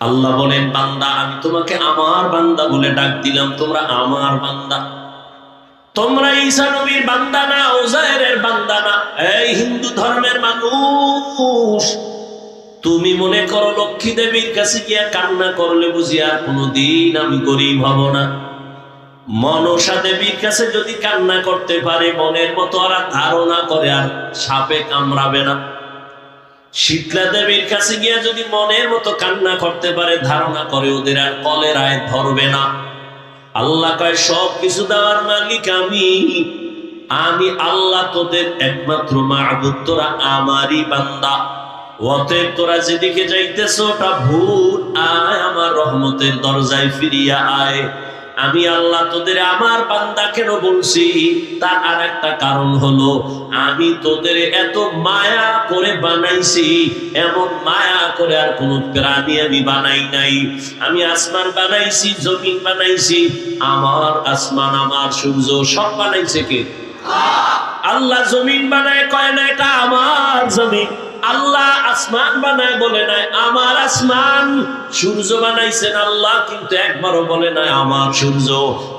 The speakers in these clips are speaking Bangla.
আল্লাহ বলেন, বান্দা, আমি তোমাকে আমার বান্দা বলে ডাক দিলাম, তোমরা আমার বান্দা। তোমরা ঈসা নবীর বান্দা না ওজায়ের বান্দা না। এই হিন্দু ধর্মের মানুষ, তুমি মনে করো লক্ষ্মী দেবীর কাছে গিয়া কান্না করলে বুঝি আর কোনোদিন আমি গরিব হব না। মনসা দেবীর কাছে যদি কান্না করতে পারে, মনের মতো আর ধারণা করে আর সাপে কামড়াবে না। শীতলা দেবীর কাছে গিয়া যদি মনের মতো কান্না করতে পারে, ধারণা করে ওদের আর কলের আয় ধরবে না। আল্লাহ কয়, সব কিছু দেওয়ার মালিক আমি। আমি আল্লাহ তোদের একমাত্র মাহবুদ তোরা আমারই বান্দা। অতএব তোরা যেদিকে যাইতেছ, ওটা ভুল। আয় আমার রহমতের দরজায় ফিরিয়া আয়। আমি আল্লাহ তোদের আমার বান্দা কেন বলছি? তার আর একটা কারণ হলো, আমি তোদের এত মায়া করে বানাইছি, এমন মায়া করে আর কোন প্রাণী আমি বানাই নাই। আমি আসমান বানাইছি, জমিন বানাইছি, আমার আসমান, আমার সূর্য, সব বানাইছে কে? আল্লাহ জমিন বানায়, কয় না এটা আমার জমিন। আল্লাহ আসমান বানায় বলে নাই, আমার আসমান। সূর্য বানাইছেন আল্লাহ, কিন্তু একবারও বলে নাই, আমার সূর্য।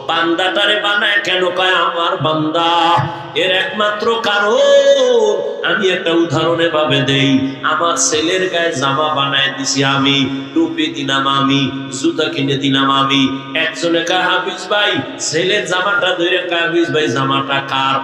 বান্দাটারে বানায় কেন কয়, আমার বান্দা? এর একমাত্র কারণ, আমি একটা উদাহরণে ভাবে দেই, আমার ছেলের গায়ে জামা বানায় দিছি আমি, টুপি দিলাম আমি, জুতা কিনে দিলাম আমি। একজনে কয়, হাফিজ ভাই, ছেলের জামাটা ধরে কয়, হাফিজ ভাই, জামাটা কার?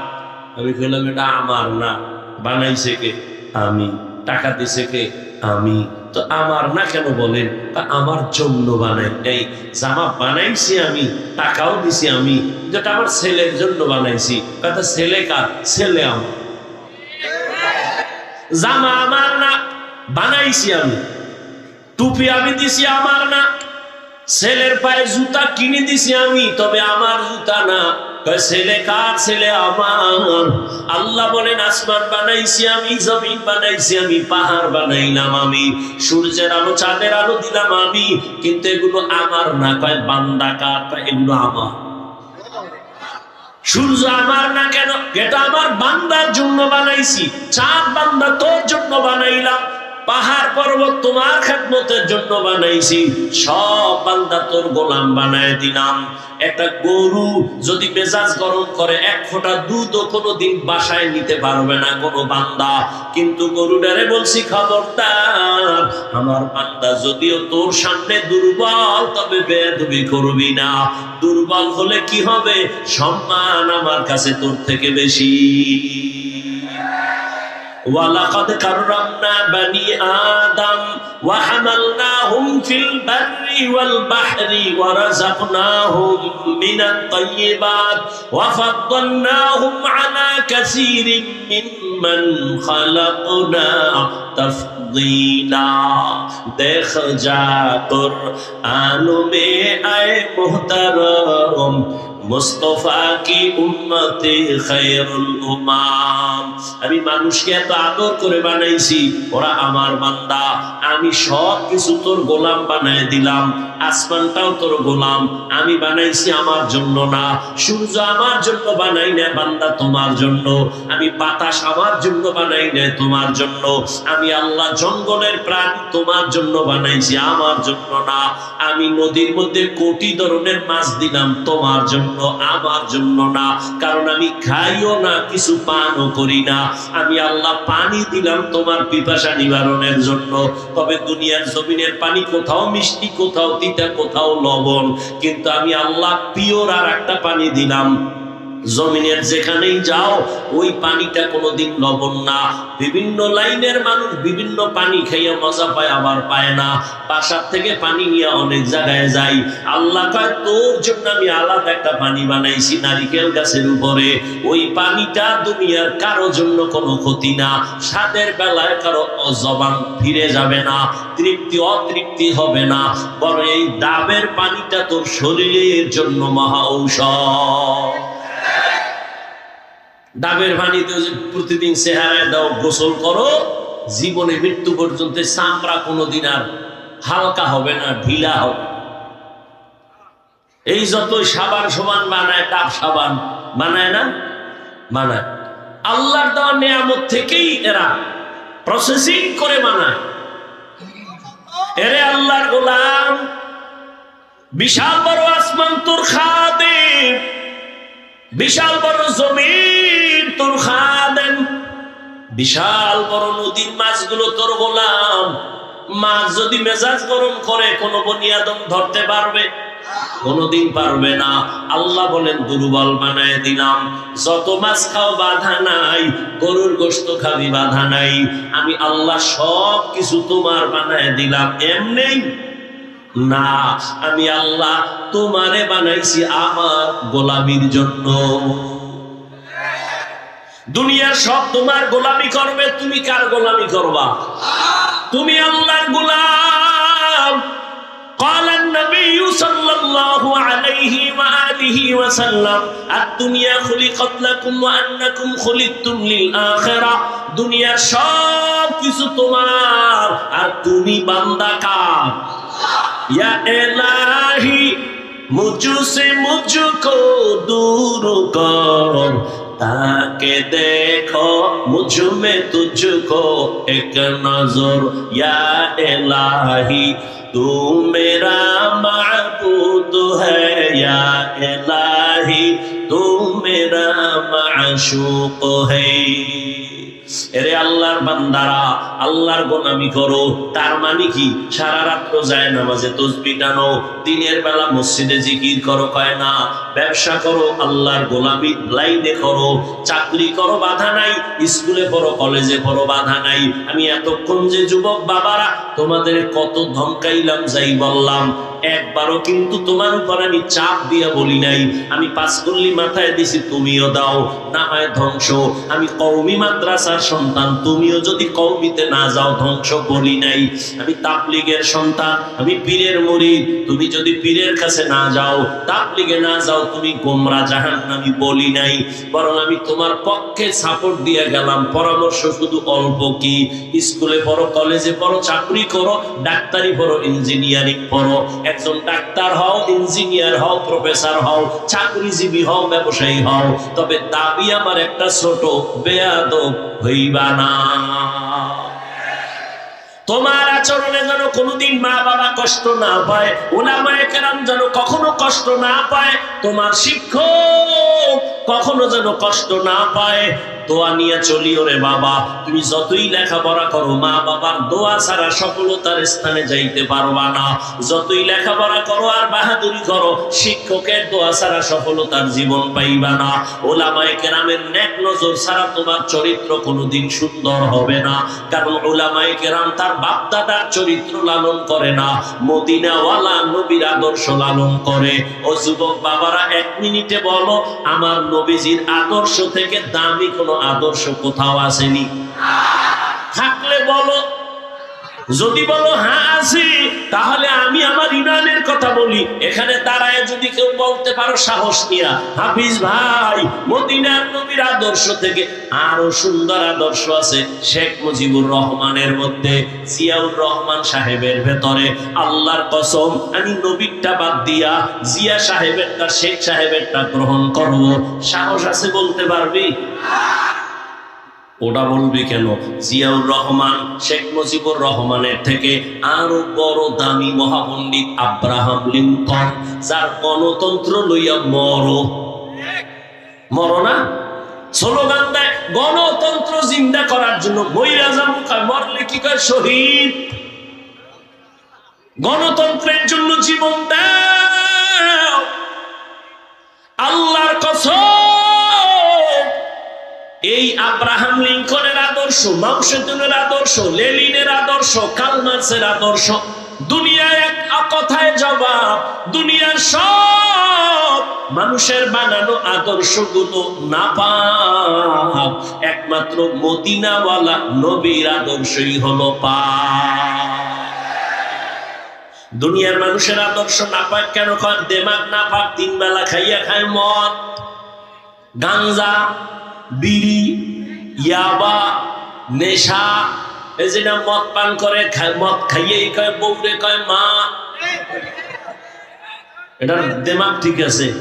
আমি বললাম এটা আমার না, বানাইছে কে? আমি। টাকা দিছে কে? আমি। তো আমার না কেন বলেন? তা আমার জন্য বানাই এই জামা বানাইছি আমি, টাকাও দিছি আমি, যেটা আমার ছেলের জন্য বানাইছি। কথা ছেলে কার? ছেলে আমার। জামা আমার না, বানাইছি আমি। টুপি আমি দিছি আমার না। ছেলের পায়ে জুতা কিনে দিছি আমি, তবে আমার জুতা না। ছেলে কার ছেলে আমার? আল্লাহ বলেন, আসমান বানাইছি আমি, জমিন বানাইছি আমি, পাহাড় বানাইলাম আমি, সূর্যের আলো, চাঁদের আলো দিলাম আমি, কিন্তু এগুলো আমার না। কয়, বান্দা কার? এগুলো আমার। সূর্য আমার না কেন? এটা আমার বান্দার জন্য বানাইছি, চাঁদ বান্দা তোর জন্য বানাইলাম। পাহাড় পর্বত তোমার খেদমতের জন্য বানাইছি। সব বান্দা তোর গোলাম বানায় দিলাম। একটা গরু যদি মেজাজ গরম করে, এক ফোঁটা দুধও কোনো দিন বাসায় নিতে পারবে না কোনো বান্দা। কিন্তু গরুটারে বলছি, খবরদার, আমার বান্দা, যদিও তোর সামনে দুর্বল, তবে বেদবি করবি না। দুর্বল হলে কি হবে? সম্মান আমার কাছে তোর থেকে বেশি। ولقد كرمنا بني آدم وحملناهم في البر والبحر ورزقناهم من الطيبات وفضلناهم على كثير ممن خلقنا تفضيلا دیکھ جا قرآن میں اے محترم মুস্তফা কি আমি মানুষকে এত আদর করে বানাইছি, ওরা আমার বান্দা। আমি সব কিছু তোর গোলাম বানায় দিলাম, আসমানটাও তোর গোলাম। আমি বানাইছি আমার জন্য না, সূর্য আমার জন্য বানাই না বান্দা তোমার জন্য। আমি বাতাস আমার জন্য বানাই না তোমার জন্য। আমি আল্লাহ জঙ্গলের প্রাণী তোমার জন্য বানাইছি আমার জন্য না। আমি নদীর মধ্যে কোটি ধরনের মাছ দিলাম তোমার জন্য। আমার জন্য না। কারণ আমি খাইও না, কিছু পানও করি না। আমি আল্লাহ পানি দিলাম তোমার পিপাসা নিবারণের জন্য। তবে দুনিয়ার জমিনের পানি কোথাও মিষ্টি, কোথাও তিতা, কোথাও লবণ। কিন্তু আমি আল্লাহ পিওর আর একটা পানি দিলাম। জমিনের যেখানেই যাও, ওই পানিটা কোনোদিন লবণ না। বিভিন্ন লাইনের মানুষ বিভিন্ন পানি খাইয়া মজা পায়, আবার পায় না। বাসার থেকে পানি নিয়ে অনেক জায়গায় যাই। আল্লাহ কয়, তোর জন্য আমি আলাদা একটা পানি বানাইছি নারিকেল গাছের উপরে। ওই পানিটা দুনিয়ার কারও জন্য কোনো ক্ষতি না। স্বাদের বেলায় কারও জবান ফিরে যাবে না। তৃপ্তি, অতৃপ্তি হবে না। বরং এই ডাবের পানিটা তোর শরীরের জন্য মহা ঔষধ। ডাবের পানিতে প্রতিদিন চেহারায় দাও, গোসল করো, জীবনে মৃত্যু পর্যন্ত চামড়া কোনোদিন আর হালকা হবে না, ঢিলা হবে। এই যতই সাবান সমান বানায় ডাব সাবান বানায় না? বানায় আল্লাহর দেওয়া নিয়ামত থেকেই এরা প্রসেসিং করে বানায় এরে আল্লাহর গোলাম, বিশাল বড় আসমান তোর খাদে, বিশাল বড় জমিন। তোর খাদেন। বিশাল বড় নদীর মাছগুলো তোর গোলাম। মাছ যদি মেজাজ গরম করে, কোনো বনিয়াদম ধরতে পারবে? কোনোদিন পারবে না। আল্লাহ বলেন, দুর্বল বানায় দিলাম। যত মাছ খাও, বাধা নাই। গরুর গোস্ত খাবি, বাধা নাই। আমি আল্লাহ সব কিছু তোমার বানায় দিলাম। এমনি না, আমি আল্লাহ তোমারে বানাইছি আমার গোলামির জন্য। দুনিয়ার সব তোমার গোলামি করবে, তুমি কার গোলামি করবা? তুমি আল্লাহর গোলাম। قال সব কিছু তোমার, আর তুমি বান্দা কার? ইয়া এলাহি মুজু সে মুজু কো দূর কর। ताके देखो, मुझमें तुझको एक नज़र या इलाही तू मेरा माबूद है या इलाही तू मेरा माशूक है। এরে আল্লাহর বান্দারা, আল্লাহর গোলামি করো। তার মানে কি? সারা রাত্র যায় নামাজে তসবি টানো, দিনের বেলা মসজিদে জিকির করো, কয় না? ব্যবসা করো, আল্লাহর গোলামি লাইনে করো। চাকরি করো, বাধা নাই। স্কুলে পড়ো, কলেজে পড়ো, বাধা নাই। আমি এতক্ষণ যে যুবক বাবারা, তোমাদের কত ধমকাইলাম, যাই বললাম। একবারও কিন্তু তোমার উপর আমি চাপ দিয়া বলি নাই। আমি পাঁচকল্লি মাথায় দিছি, তুমিও দাও। না হয় ধ্বংস। আমি কৌমি মাদ্রাসার সন্তান, তুমিও যদি কৌমিতে না যাও, ধ্বংস বলি নাই। আমি তাবলিগের সন্তান, আমি পীরের মরিদ। তুমি যদি পীরের কাছে না যাও, তাবলিগে না যাও, তুমি গোমরা জাহান আমি বলি নাই। বরং আমি তোমার পক্ষে সাপোর্ট দিয়ে গেলাম। পরামর্শ শুধু অল্প কি? স্কুলে পড়ো, কলেজে পড়ো, চাকরি করো, ডাক্তারি পড়ো ইঞ্জিনিয়ারিং পড়ো। একজন ডাক্তার হও, ইঞ্জিনিয়ার হও, প্রফেসর হও, চাকরিজীবী হও, ব্যবসায়ী হও, তবে দাবি আমার একটা ছোট, বেয়াদব হইবা না। তোমার আচরণে যেন কোনোদিন মা বাবা কষ্ট না পায় ওলামায়ে কেরাম যেন কখনো কষ্ট না পায়, তোমার শিক্ষক কখনো যেন কষ্ট না পায় দোয়া নিয়ে চলিও রে বাবা। তুমি যতই লেখাপড়া করো, মা বাবার দোয়া ছাড়া সফলতার স্থানে যাইতে পারবা না। যতই লেখাপড়া করো আর বাহাদুরি করো, শিক্ষকের দোয়া ছাড়া সফলতার জীবন পাইবা না। ওলামায়ে কেরামের নজর ছাড়া তোমার চরিত্র কোনোদিন সুন্দর হবে না। কারণ ওলামায়ে কেরাম তার বাপদাদার চরিত্র লালন করে না। মদিনাওয়ালা নবীর আদর্শ লালন করে। ও যুবক বাবারা, এক মিনিটে বলো, আমার নবীজির আদর্শ থেকে দামি কোনো আদর্শ কোথাও আসেনি। থাকলে বলো। যদি বলো হ্যাঁ আছি, তাহলে আমি আমার ইমানের কথা বলি। এখানে দাঁড়ায় যদি কেউ বলতে পারো, সাহস নিয়া। হাফিজ ভাই, মদিনার নবীর আদর্শ থেকে আরও সুন্দর আদর্শ আছে শেখ মুজিবুর রহমানের মধ্যে, জিয়াউর রহমান সাহেবের ভেতরে। আল্লাহর কসম, আমি নবীরটা বাদ দিয়া জিয়া সাহেবেরটা, শেখ সাহেবেরটা গ্রহণ করব। সাহস আছে বলতে পারবি? ওটা বলবি কেন? জিয়াউর রহমান শেখ মুজিবুর রহমানের থেকে আরও বড় দামি মহাপণ্ডিত আব্রাহাম লিঙ্কন যার গণতন্ত্র লইয়া মর। মর না? স্লোগান দেয় গণতন্ত্র জিন্দা করার জন্য মহিলা কয়, মরলে কি কয় শহীদ? গণতন্ত্রের জন্য জীবন দাও। আল্লাহর কসম। এই আব্রাহাম লিঙ্কনের আদর্শ, মাউসেতুনের আদর্শ লেলিনের আদর্শ, কালমার্সের আদর্শ, দুনিয়ায় এক কথায় জবাব, দুনিয়ার সব মানুষের বানানো আদর্শগুলো না পাপ একমাত্র মদিনাওয়ালা নবীর আদর্শই হলো পা দুনিয়ার মানুষের আদর্শ না পাক কেন কয় দেমাগ না পাক তিন বেলা খাইয়া খায় মদ, গাঞ্জা বিড়ি, ইয়াবা, নেশা, এই যে না মদ পান করে মদ খাইয়ে কয়, বউরে কয়, মা। এটার দেমাগ ঠিক আছে।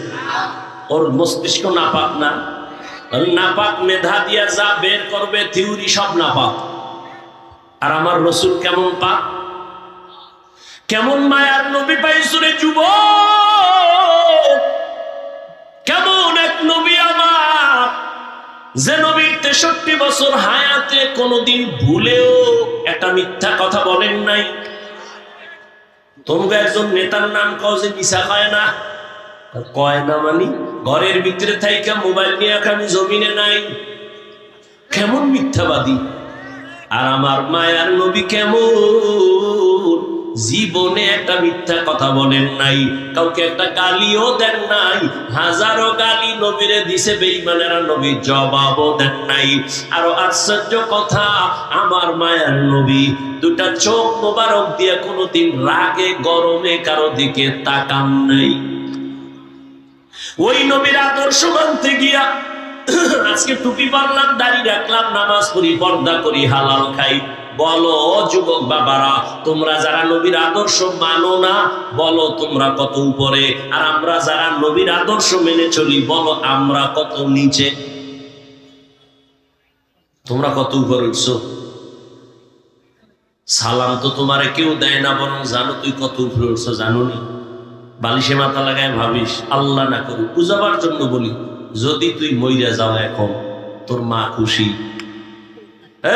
ওর মস্তিষ্ক নাপাক না। নাপাক মেধা দিয়া যা বের করবে থিউরি সব নাপাক। আর আমার রসুল কেমন পাক? কেমন মায়ার নবী পাইছুরে যুব কেমন এক নবী যে নবীর তেষট্টি বছর হায়াতে কোনোদিন ভুলেও একটা মিথ্যা কথা বলেন নাই। তোমাকে একজন নেতার নাম কও যে মিশা কয় না? কয় না মানি? ঘরের ভিতরে থাইকা মোবাইল নিয়ে আমি জমিনে নাই। কেমন মিথ্যাবাদী? আর আমার মায়ার নবী কেমন? জীবনে একটা মিথ্যা কথা বলেন নাই, কাউকে একটা গালিও দেন নাই, হাজারো গালি নবীরে দিছে বেইমানেরা নবী জবাবও দেন নাই। আরও আশ্চর্য কথা, আমার মায়ার নবী দুটা চোখ মোবারক দিয়ে কোনোদিন রাগে, গরমে কারও দিকে তাকান নাই। ওই নবীর আদর্শ মানতে গিয়া আজকে টুপি পারলাম, দাড়ি রাখলাম, নামাজ পড়ি, পর্দা করি, হালাল খাই। বলো যুবক বাবারা, তোমরা যারা নবীর আদর্শ মানো না, বলো তোমরা কত উপরে। আর আমরা যারা নবীর আদর্শ মেনে চলি, বলো আমরা কত নিচে। তোমরা কত উপরে উঠছো? সালাম তো তোমারে কেউ দেয় না, বরং জানো তুই কত উপরে উঠছো জানো নি বালিশে মাথা লাগায় ভাবিস, আল্লাহ না করুক, বুঝাবার জন্য বলি, যদি তুই মইরা যাও এখন, তোর মা খুশি।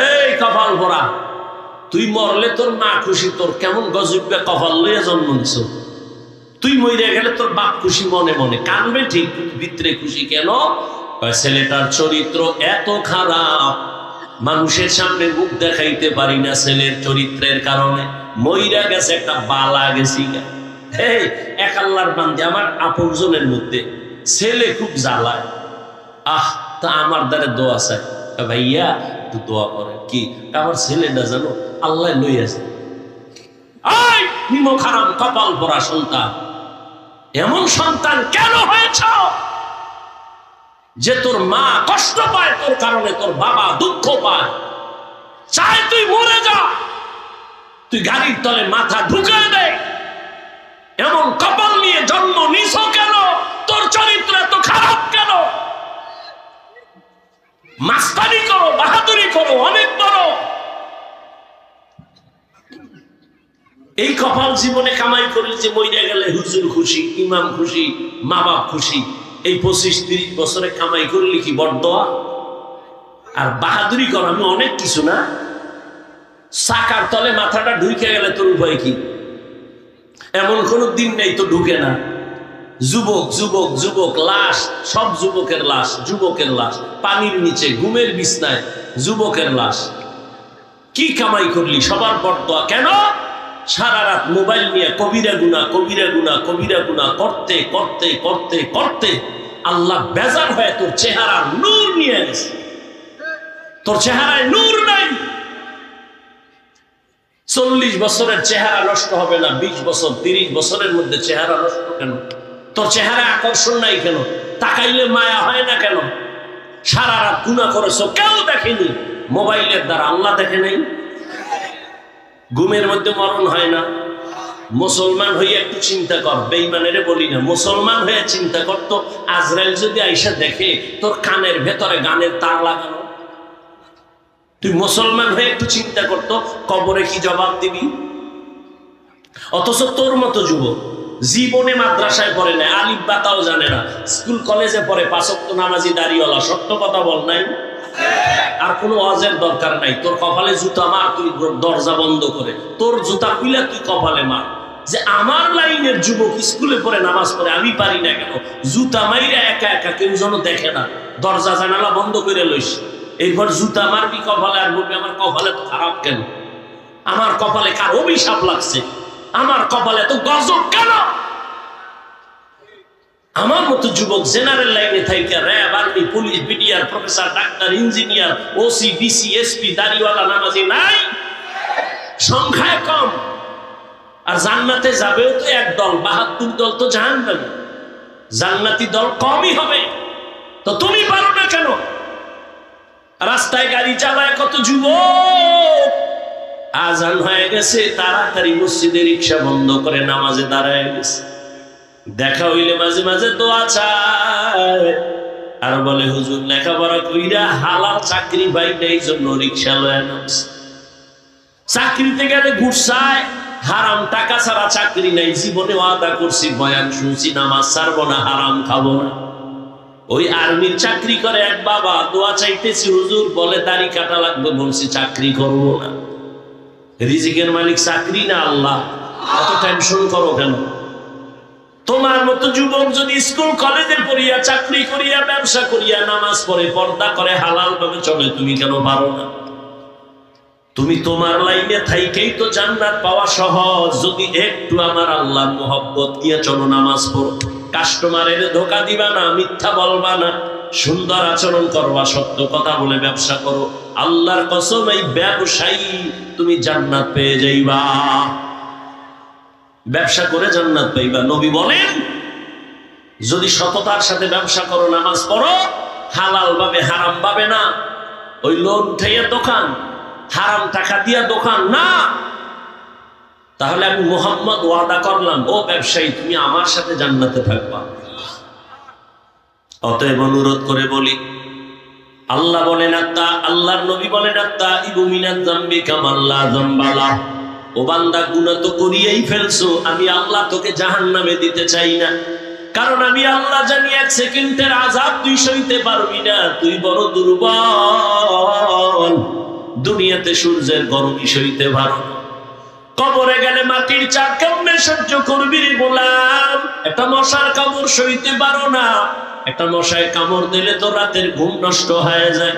এই কপাল ভরা। তুই মরলে তোর মা খুশি, তোর কেমন গজবে কপাল লইয়া জন্ম নিছ? তুই মইরে গেলে তোর বাপ খুশি মনে মনে, কানবে ঠিক, ভিতরে খুশি কেন? ছেলেটার চরিত্র এত খারাপ, মানুষের সামনে মুখ দেখাইতে পারি না ছেলের চরিত্রের কারণে। মইরা গেছে একটা বালা গেছি এক আল্লাহর বান্দে, আমার আপনজনের মধ্যে ছেলে খুব জ্বালায়। আহ, তা আমার দ্বারা দোয়া চাই। ভাইয়া একটু দোয়া করে। কি? আমার ছেলেটা জানো আল্লাহ লই আছে। খারাপ কপাল পরা সন্তান। এমন সন্তান কেন হয়েছ? যে তোর মা কষ্ট পায়, তোর কারণে তোর বাবা দুঃখ পায়। চাই তুই মরে যা। তুই গাড়ির তলে মাথা ঢুকে দে। এমন কপাল নিয়ে জন্ম নিছ কেন তোর চরিত্র এত খারাপ কেন মাস্তানি করো, বাহাদুরি করো, অনেক বড় এই কপাল জীবনে কামাই করলে যে মইরা গেলে হুজুর খুশি, ইমাম খুশি মা বাপ খুশি। এই পঁচিশ তিরিশ বছরে কামাই করলে কি বরদোয়া আর বাহাদুরি কর, আমি অনেক কিছু না। চাকার তলে মাথাটা ঢুকে গেলে তোর উপায় কি? এমন কোনো দিন নেই তো ঢুকে না। যুবক যুবক যুবক, লাশ, সব যুবকের লাশ যুবকের লাশ, পানির নিচে, ঘুমের বিছনায়, যুবকের লাশ। কি কামাই করলি? সবার বর্তয়া কেন? সারা রাত মোবাইল নিয়ে কবিরা গুনা কবিরা গুনা কবিরা গুনা করতে করতে করতে করতে আল্লাহ বেজার হয়ে তোর চেহারা নূর নিয়ে গেছে তোর চেহারায় নূর নাই। চল্লিশ বছরের চেহারা নষ্ট হবে না, বিশ বছর, তিরিশ বছরের মধ্যে চেহারা নষ্ট কেন? তোর চেহারা আকর্ষণ নাই কেন? তাকাইলে মায়া হয় না কেন? সারা রাত গুণা করেছ, কেউ দেখেনি? মোবাইলের দ্বারা আল্লাহ দেখে নাই? ঘুমের মধ্যে মরণ হয় না? মুসলমান হয়ে একটু চিন্তা কর বেইমানের বলি না, মুসলমান হয়ে চিন্তা করতো আজরাইল যদি আইসা দেখে তোর কানের ভেতরে গানের তার লাগানো। তুই মুসলমান হয়ে একটু চিন্তা করতো কবরে কি জবাব দিবি? অথচ তোর মতো যুবক। জীবনে মাদ্রাসায় পড়ে নাই, আলিফ বাতাও জানে না। স্কুল, কলেজে পড়ে পাঁচক্ত নামাজি দাঁড়িয়েওয়ালা সত্য কথা বল নাই? আর কোনো অজের দরকার নাই। তোর কপালে জুতা মার, তুই দরজা বন্ধ করে। তোর জুতা খুলে তুই কপালে মার? যে আমার লাইনের যুবক স্কুলে পড়ে, নামাজ পড়ে, আমি পারি না কেন? জুতা মাইরা একা একা কেউ যেন দেখে না। দরজা, জানালা বন্ধ করে লইস। এরপর জুতা মারবি কপালে, আর বলবি, আমার কপালে খারাপ কেন? আমার কপালে কার অভিশাপ লাগছে? আমার কপালে তো গজব কেন? আমার মতো যুবক জেনারেল লাইনে থাকে RAB, army, police, BDR, professor, doctor, engineer, OC, DC, SP, দাড়িওয়ালা, নামাজি নাই। সংখ্যায় কম। আর জান্নাতে যাবেও তো এক দল, বাহাত্তর দল তো জাহান্নামে। জান্নাতি দল কমই হবে। তো তুমি পারো না কেন? রাস্তায় গাড়ি চালায় কত যুবক? আজান হয়ে গেছে, তাড়াতাড়ি মসজিদে রিক্সা বন্ধ করে নামাজে দাঁড়ায় গেছে। দেখা হইলে মাঝে মাঝে তো চায়। আর বলে, হুজুর, লেখাপড়া কইরা হালাল চাকরি পাই এই জন্য রিক্সা লয়ে নামছে। চাকরিতে গেলে ঘুরসায় হারাম টাকা ছাড়া চাকরি নাই, জীবনে ওয়াদা করছি, বয়ান শুনছি, নামাজ ছাড়বো না, হারাম খাব না। ওই আর্মির চাকরি করে এক বাবা, দোয়া চাইতেছি হুজুর, বলে দাড়ি কাটা লাগবে, বলছি চাকরি করব না। রিজিকের মালিক চাকরি না আল্লাহ? এত টেনশন করো কেন? তোমার মতো যুবক যদি স্কুল কলেজে পড়িয়া, চাকরি করিয়া, ব্যবসা করিয়া, নামাজ পড়ে, পর্দা করে হালাল ভাবে চলে, তুমি কেন পারো না? তুমি তোমার লাইনে থাইকেই তো জান্নাত পাওয়া সহজ। যদি একটু আমার আল্লাহ মোহব্বত দিয়ে চলো নামাজ পড়ো। কাস্টমারের ধোকা দিবা না, মিথ্যা বলবা না। সুন্দর আচরণ করো করবা সত্য কথা বলে ব্যবসা করো। আল্লাহর কসম, এই ব্যবসায়ী তুমি জান্নাত পেয়ে যাইবা। ব্যবসা করে জান্নাত পাইবা। নবী বলেন, যদি সততার সাথে ব্যবসা করো, নামাজ পড়ো, হালাল ভাবে হারাম ভাবে না। ওই লোন উঠাইয়া দোকান, হারাম টাকা দিয়া দোকান না। তাহলে আমি মোহাম্মদ ওয়াদা করলাম, ও ব্যবসায়ী, তুমি আমার সাথে জান্নাতে থাকবা। অতএব অনুরোধ করে বলি, আল্লাহ বলেন, আত্মা আল্লাহর নবী বলেন, আত্মা ইবুমিনাত জাম্বি কামাল্লা জাম্বালা ও বান্দা, গুনাহ তো করিয়েই ফেলছো, আমি আল্লাহ তোকে জাহান্নামে দিতে চাই না। কারণ আমি আল্লাহ জানি, এক সেকেন্ডের আজাব তুই সইতে পারবি না, তুই বড় দুর্বল। দুনিয়াতে সূর্যের গরমই সইতে পারো কবরে গেলে মাটির চাপ কেমনে সহ্য করবি রে গোলাম, একটা মশার কামড় সইতে পারো না। একটা মশায় কামড় দিলে তো রাতের ঘুম নষ্ট হয়ে যায়।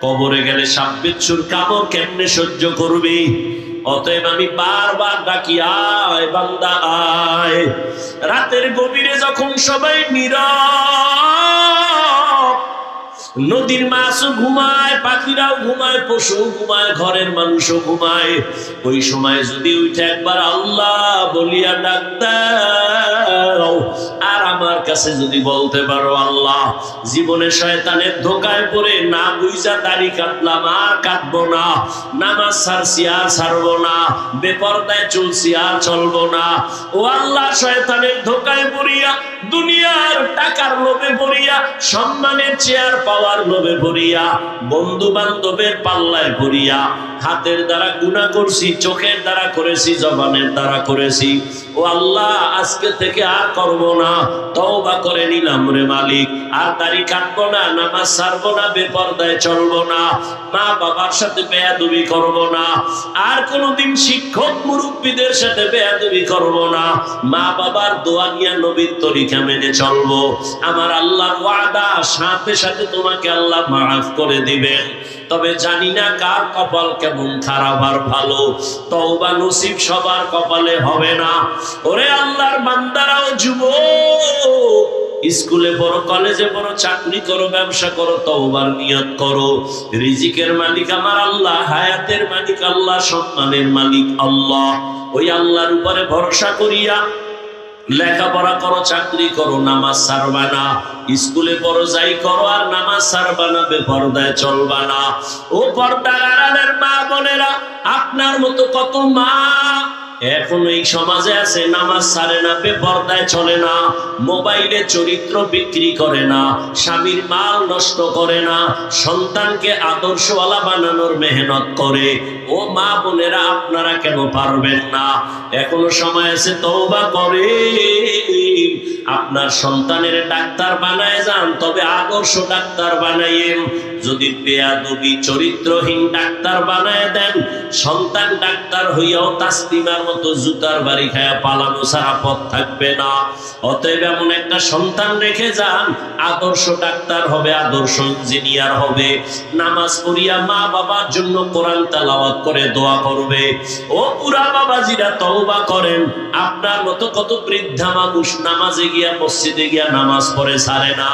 কবরে গেলে সাব্বিচ্ছুর কামড় কেমনে সহ্য করবি? অতএব আমি বারবার ডাকি, আয় বান্দা, আয়। রাতের গভীরে যখন সবাই নীরব নদীর মাছও ঘুমায়, পাখিরাও ঘুমায় পশু ঘুমায়, ঘরের মানুষও ঘুমায়। ওই সময় যদি উঠে একবার আল্লাহ বলিয়া ডাক্তার আর আমার কাছে যদি বলতে পারো, আল্লাহ, জীবনে শয়তানের ধোকায় পড়ে না বুঝা দাড়ি কাটলাম, আর কাটবো না। নামাজ ছাড়ছি আর ছাড়বো না। বেপরদায় চলছি, আর চলবো না। ও আল্লাহ, শয়তানের ধোকায় পড়িয়া, দুনিয়ার টাকার লোভে পড়িয়া, সম্মানের চেয়ার পাওয়ার লোভে পড়িয়া বন্ধু বান্ধবের পাল্লায় ভরিয়া, হাতের দ্বারা গুণা করছি, চোখের দ্বারা করেছি, জবানের দ্বারা করেছি। ও আল্লাহ, আজকে থেকে আর করব না। তওবা করে নিলাম রে মালিক। আর দাড়ি কাটবো না, নামাজ ছাড়বো না, বেপরদায় চলবো না। মা বাবার সাথে বেয়াদবি করব না। আর কোনোদিন শিক্ষক মুরব্বীদের সাথে বেয়াদবি করব না। মা বাবার দোয়া নিয়ে নবীর তরিকা মেনে চলবো। আমার আল্লাহ ওয়াদা, সাথে সাথে তোমাকে আল্লাহ মাফ করে দিবেন। তবে জানি না কার কপাল কেমন খারাপ আর ভালো। তওবা নসিব সবার কপালে হবে না। ওরে আল্লাহর বান্দারাও যুব স্কুলে পড়ো, কলেজে পড়ো, চাকরি করো, ব্যবসা করো, তওবার নিয়ত করো। রিজিকের মালিক আমার আল্লাহ, হায়াতের মালিক আল্লাহ, সম্মানের মালিক আল্লাহ। ওই আল্লাহর উপরে ভরসা করিয়া লেখাপড়া করো, চাকরি করো, নামাজ সারবানা স্কুলে পড়ো, যাই করো, আর নামাজ সারবানা না, বেপরদায় চলবা না। ও পর্দা মা বোনেরা, আপনার মতো কত মা এখন এই সমাজে আছে, নামাজ ছাড়ে না, বেপর্দায় চলে না, মোবাইলে চরিত্র বিক্রি করে না, স্বামীর মাল নষ্ট করে না, সন্তানকে আদর্শওয়ালা বানানোর মেহনত করে। ও মা বোনেরা, আপনারা কেন পারবেন না? এখনও সময় আছে, তওবা করে আপনার সন্তানের ডাক্তার বানায় যান, তবে আদর্শ ডাক্তার বানাইয়েন। যদি বেয়াদবি চরিত্রহীন ডাক্তার বানায় দেন, সন্তান ডাক্তার হইয়াও তাস্তিমার মতো জুতার বাড়ি খায়া পালানো ছাড়া পথ থাকবে না। অতএব এমন একটা সন্তান রেখে যান, আদর্শ ডাক্তার হবে, আদর্শ ইঞ্জিনিয়ার হবে। নামাজ পড়িয়া মা বাবার জন্য কোরআন তালাওয়াত করে দোয়া করবে। ও পুরা বাবাজিরা, তওবা করেন। আপনার মতো কত বৃদ্ধা মানুষ নামাজে গিয়া মসজিদে গিয়া নামাজ পড়ে সারে না।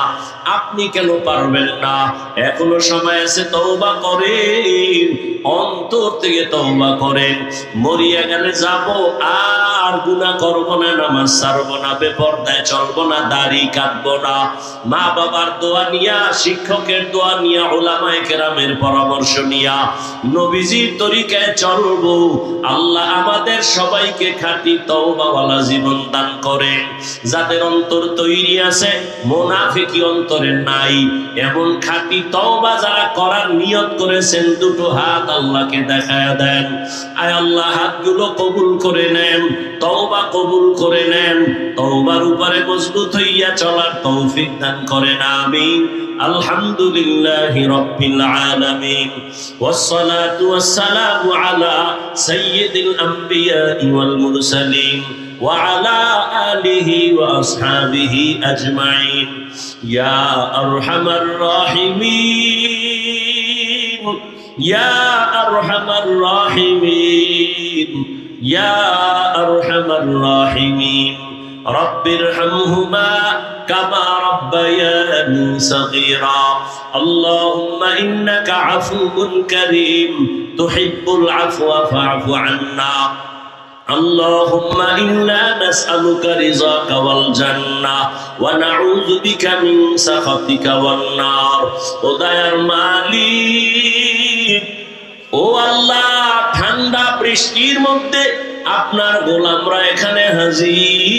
আপনি কেন পারবেন না? এখনও সময় আছে, তওবা করেন। অন্তর থেকে তওবা করেন। মরিয়া গেলে যাব, আর গুনাহ করব না, নামাজ ছাড়বো না, বেপরদায় চলবো না, দাড়ি কাটবো না। মা বাবার দোয়া নিয়া, শিক্ষকের দোয়া নিয়া, ওলামায়ে কেরামের পরামর্শ নিয়া, নবীজির তরিকায় চলবো। আল্লাহ আমাদের সবাইকে খাঁটি তওবাওয়ালা জীবন দান করেন। যাদের অন্তর তৈরি আছে মোনাফিকি অন্তরে নাই। এমন খাঁটি তওবা যারা করার নিয়ত করেছেন, দুটো হাত আল্লাহকে দেখায় দেন। আয় আল্লাহ, হাতগুলো কবুল করে নেন, তওবা কবুল করে নেন। তওবার উপরে মজবুত হইয়া চলার তৌফিক দান করেন, আমিন। আলহামদুলিল্লাহ রব্বিল আলামিন والصلاة والسلام على سيد الأنبياء والمرسلين وعلى آله وأصحابه أجمعين يا أرحم الراحمين يا أرحم الراحمين يا أرحم الراحمين رب ارحمهما كما ربياني صغيرا اللهم إنك عفو كريم تحب العفو فاعف عنا اللهم إنا نسألك رضاك والجنة ونعوذ بك من سخطك والنار ودير মালিক ও আল্লাহ ঠান্ডা বৃষ্টির মধ্যে আপনার গোলামরা এখানে হাজির